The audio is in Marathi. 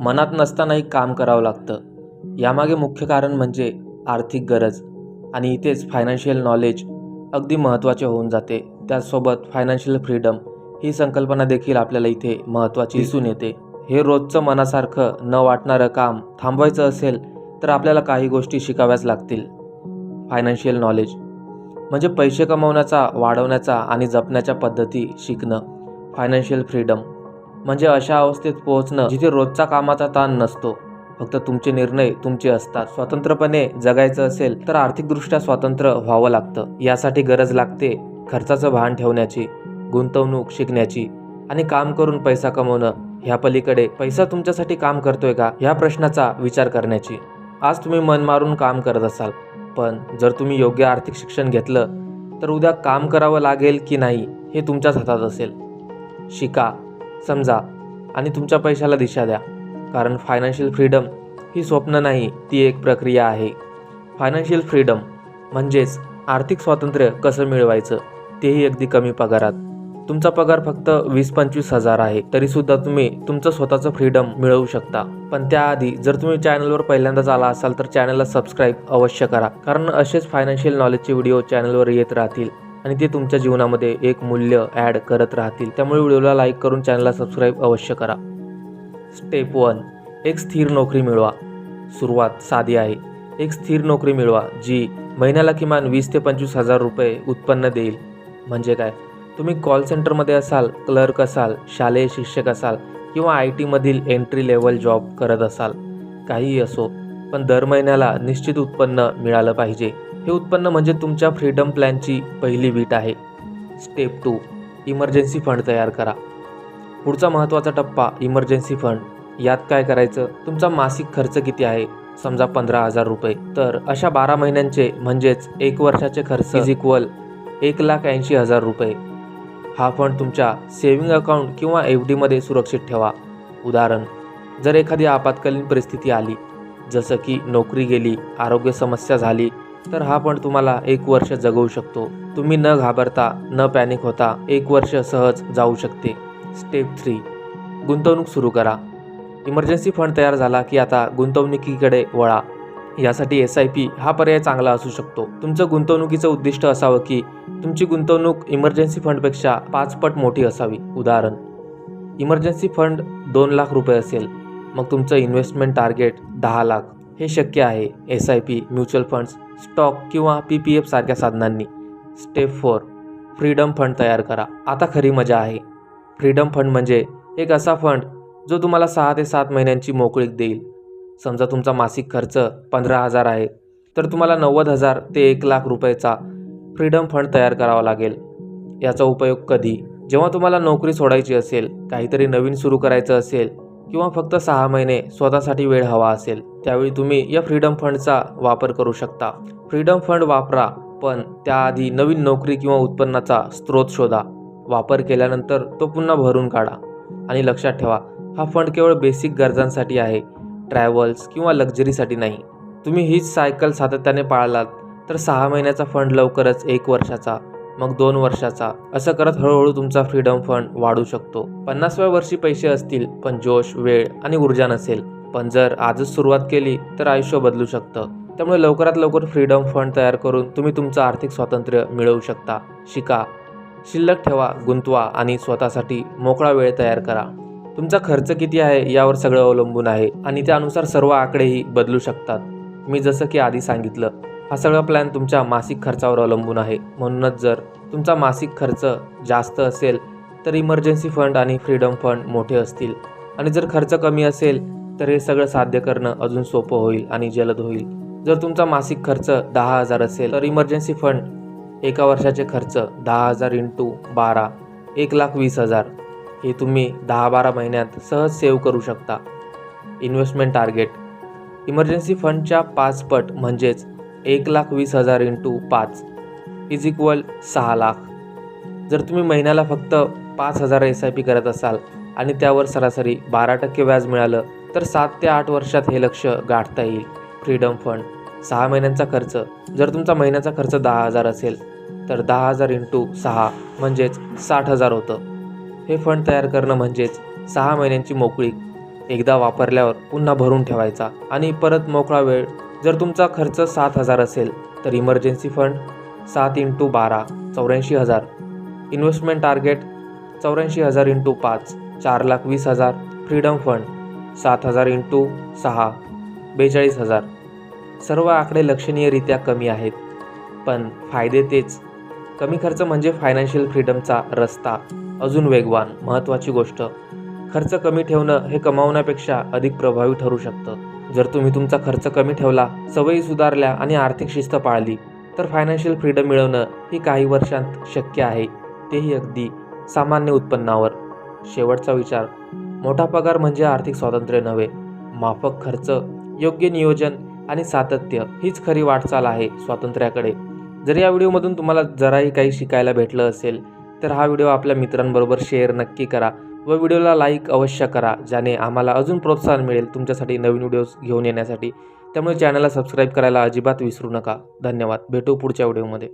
मनात नसतानाही काम करावं लागतं. यामागे मुख्य कारण म्हणजे आर्थिक गरज आणि इथेच फायनान्शियल नॉलेज अगदी महत्त्वाचे होऊन जाते. त्याचसोबत फायनान्शियल फ्रीडम ही संकल्पना देखील आपल्याला इथे महत्त्वाची दिसून येते. हे रोजचं मनासारखं न वाटणारं काम थांबवायचं असेल तर आपल्याला काही गोष्टी शिकाव्याच लागतील. फायनान्शियल नॉलेज म्हणजे पैसे कमवण्याचा वाढवण्याचा आणि जपण्याच्या पद्धती शिकणं. फायनान्शियल फ्रीडम म्हणजे अशा अवस्थेत पोहोचणं जिथे रोजचा कामाचा ताण नसतो. फक्त तुमचे निर्णय तुमचे असतात. स्वतंत्रपणे जगायचं असेल तर आर्थिकदृष्ट्या स्वतंत्र व्हावं लागतं. यासाठी गरज लागते खर्चाचं भान ठेवण्याची गुंतवणूक शिकण्याची आणि काम करून पैसा कमवणं. ह्या पलीकडे पैसा तुमच्यासाठी काम करतोय का? ह्या प्रश्नाचा विचार करण्याची. आज तुम्ही मन मारून काम करत असाल पण जर तुम्ही योग्य आर्थिक शिक्षण घेतलं तर उद्या काम करावं लागेल की नाही हे तुमच्याच हातात असेल. शिका. समजा आणि तुमच्या पैशाला दिशा द्या. कारण फायनान्शियल फ्रीडम ही स्वप्न नाही ती एक प्रक्रिया आहे. फायनान्शियल फ्रीडम म्हणजेच आर्थिक स्वातंत्र्य कसं मिळवायचं तेही अगदी कमी पगारात. तुमचा पगार फक्त वीस पंचवीस हजार आहे तरीसुद्धा तुम्ही तुमचं स्वतःचं फ्रीडम मिळवू शकता. पण त्याआधी जर तुम्ही चॅनलवर पहिल्यांदाच आला असाल तर चॅनलला सबस्क्राईब अवश्य करा. कारण असेच फायनान्शियल नॉलेजचे व्हिडिओ चॅनलवर येत राहतील. आणि ते तुमच्या जीवनामध्ये एक मूल्य ॲड करत राहतील. त्यामुळे व्हिडिओला लाईक करून चॅनलला सबस्क्राईब अवश्य करा. स्टेप वन एक स्थिर नोकरी मिळवा. सुरुवात साधी आहे. एक स्थिर नोकरी मिळवा जी महिन्याला किमान वीस ते पंचवीस हजार रुपये उत्पन्न देईल. म्हणजे काय? तुम्ही कॉल सेंटरमध्ये असाल क्लर्क असाल शालेय शिक्षक असाल किंवा आय टीमधील एंट्री लेवल जॉब करत असाल काहीही असो पण दर महिन्याला निश्चित उत्पन्न मिळालं पाहिजे. हे उत्पन्न म्हणजे तुमच्या फ्रीडम प्लॅनची पहिली वीट आहे. स्टेप टू इमर्जन्सी फंड तयार करा. पुढचा महत्त्वाचा टप्पा इमर्जन्सी फंड. यात काय करायचं? तुमचा मासिक खर्च किती आहे? समजा पंधरा हजार रुपये. तर अशा बारा महिन्यांचे म्हणजेच एक वर्षाचे खर्च इज इक्वल एक लाख ऐंशी हजार रुपये. हा फंड तुमच्या सेव्हिंग अकाउंट किंवा एफ डीमध्ये सुरक्षित ठेवा. उदाहरण जर एखादी आपत्कालीन परिस्थिती आली जसं की नोकरी गेली आरोग्य समस्या झाली तर हा पण तुम्हाला एक वर्ष जगवू शकतो. तुम्ही न घाबरता न पॅनिक होता एक वर्ष सहज जाऊ शकते. स्टेप थ्री गुंतवणूक सुरू करा. इमर्जन्सी फंड तयार झाला की आता गुंतवणुकीकडे वळा. यासाठी एस आय पी हा पर्याय चांगला असू शकतो. तुमचं गुंतवणुकीचं उद्दिष्ट असावं की तुमची गुंतवणूक इमर्जन्सी फंडपेक्षा पाच पट मोठी असावी. उदाहरण. इमर्जन्सी फंड दोन लाख रुपये असेल. मग तुमचं इन्व्हेस्टमेंट टार्गेट दहा लाख. हे शक्य आहे. S I P mutual funds stock किंवा पी पी एफ सारख्या साधनांनी. स्टेप फोर फ्रीडम फंड तयार करा. आता खरी मजा आहे. फ्रीडम फंड म्हणजे एक असा फंड जो तुम्हाला सहा ते सात महिन्यांची मोकळीक देईल. समजा तुमचा मासिक खर्च पंधरा हजार आहे तर तुम्हाला नव्वद हजार ते एक लाख रुपयेचा फ्रीडम फंड तयार करावा लागेल. याचा उपयोग कधी? जेव्हा तुम्हाला नोकरी सोडायची असेल काहीतरी नवीन सुरू करायचं असेल किंवा फक्त सहा महिने स्वतःसाठी वेळ हवा असेल त्यावेळी तुम्ही या फ्रीडम फंडचा वापर करू शकता. फ्रीडम फंड वापरा पण त्याआधी नवीन नोकरी किंवा उत्पन्नाचा स्रोत शोधा. वापर केल्यानंतर तो पुन्हा भरून काढा. आणि लक्षात ठेवा हा फंड केवळ बेसिक गरजांसाठी आहे ट्रॅव्हल्स किंवा लक्झरीसाठी नाही. तुम्ही हीच सायकल सातत्याने पाळलात तर सहा महिन्याचा फंड लवकरच एक वर्षाचा. मग दोन वर्षाचा. असं करत हळूहळू तुमचा फ्रीडम फंड वाढू शकतो. पन्नासव्या वर्षी पैसे असतील पण जोश वेळ आणि ऊर्जा नसेल. पण जर आजच सुरुवात केली तर आयुष्य बदलू शकतं. त्यामुळे लवकरात लवकर फ्रीडम फंड तयार करून तुम्ही तुमचं आर्थिक स्वातंत्र्य मिळवू शकता. शिका. शिल्लक ठेवा गुंतवा आणि स्वतःसाठी मोकळा वेळ तयार करा. तुमचा खर्च किती आहे यावर सगळं अवलंबून आहे आणि त्यानुसार सर्व आकडेही बदलू शकतात. मी जसं की आधी सांगितलं हा सगळा प्लॅन तुमच्या मासिक खर्चावर अवलंबून आहे. म्हणूनच जर तुमचा मासिक खर्च जास्त असेल तर इमर्जन्सी फंड आणि फ्रीडम फंड मोठे असतील. आणि जर खर्च कमी असेल तर हे सगळं साध्य करणं अजून सोपं होईल आणि जलद होईल. जर तुमचा मासिक खर्च दहा हजार असेल तर इमर्जन्सी फंड एका वर्षाचे खर्च दहा हजार इंटू बारा एक लाख वीस हजार. हे तुम्ही दहा बारा महिन्यात सहज सेव्ह करू शकता. इन्व्हेस्टमेंट टार्गेट इमर्जन्सी फंडच्या पाच पट म्हणजेच एक लाख वीस हजार इंटू पाच इज इक्वल सहा लाख. जर तुम्ही महिन्याला फक्त पाच हजार एस आय पी करत असाल आणि त्यावर सरासरी बारा टक्के व्याज मिळालं तर सात ते आठ वर्षात हे लक्ष गाठता येईल. फ्रीडम फंड सहा महिन्यांचा खर्च. जर तुमचा महिन्याचा खर्च दहा हजार असेल तर दहा हजार इंटू सहा म्हणजेच साठ हजार होतं. हे फंड तयार करणं म्हणजेच सहा महिन्यांची मोकळी. एकदा वापरल्यावर पुन्हा भरून ठेवायचा आणि परत मोकळा वेळ जर तुमचा खर्च सात हजार असेल तर इमर्जन्सी फंड सात इंटू बारा चौऱ्याऐंशी हजार. इन्व्हेस्टमेंट टार्गेट चौऱ्याऐंशी हजार इंटू पाच चार लाख वीस हजार. फ्रीडम फंड सात हजार इंटू सहा बेचाळीस हजार. सर्व आकडे लक्षणीयरित्या कमी आहेत पण फायदे तेच. कमी खर्च म्हणजे फायनान्शियल फ्रीडमचा रस्ता अजून वेगवान महत्त्वाची गोष्ट. खर्च कमी ठेवणं हे कमावण्यापेक्षा अधिक प्रभावी ठरू शकतं. जर तुम्ही तुमचा खर्च कमी ठेवला सवयी सुधारल्या आणि आर्थिक शिस्त पाळली तर फायनान्शियल फ्रीडम मिळवणं ही काही वर्षांत शक्य आहे. तेही अगदी सामान्य उत्पन्नावर. शेवटचा विचार. मोठा पगार म्हणजे आर्थिक स्वातंत्र्य नव्हे. माफक खर्च योग्य नियोजन आणि सातत्य हीच खरी वाटचाल आहे स्वातंत्र्याकडे. जर या व्हिडिओमधून तुम्हाला जराही काही शिकायला भेटलं असेल तर हा व्हिडिओ आपल्या मित्रांबरोबर शेअर नक्की करा. व व्हिडिओला लाईक अवश्य करा ज्याने आम्हाला अजून प्रोत्साहन मिळेल तुमच्यासाठी नवीन व्हिडिओज घेऊन येण्यासाठी. त्यामुळे चॅनलला सबस्क्राईब करायला अजिबात विसरू नका. धन्यवाद. भेटू पुढच्या व्हिडिओमध्ये.